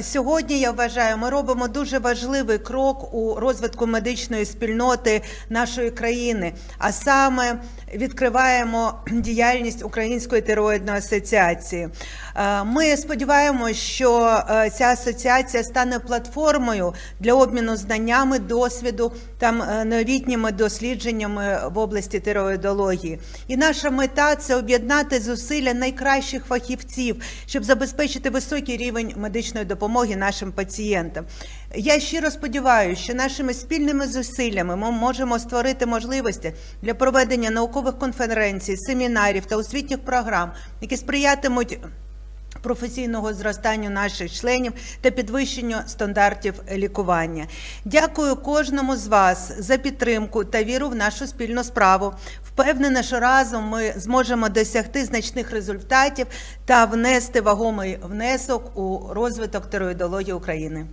Сьогодні я вважаю, ми робимо дуже важливий крок у розвитку медичної спільноти нашої країни, а саме відкриваємо діяльність Української тироїдної асоціації. Е, Ми сподіваємося, що е, ця асоціація стане платформою для обміну знаннями, досвіду та е, новітніми дослідженнями в області тироїдології. І наша мета це об'єднати зусилля найкращих фахівців, щоб забезпечити високий рівень медичної допомоги нашим пацієнтам. Я щиро сподіваюся, що нашими спільними зусиллями ми можемо створити можливості для проведення наукових конференцій, семінарів та освітніх програм, які сприятимуть професійного зростанню наших членів та підвищенню стандартів лікування. Дякую кожному з вас за підтримку та віру в нашу спільну справу. Впевнена, що разом ми зможемо досягти значних результатів та внести вагомий внесок у розвиток тероїдології України.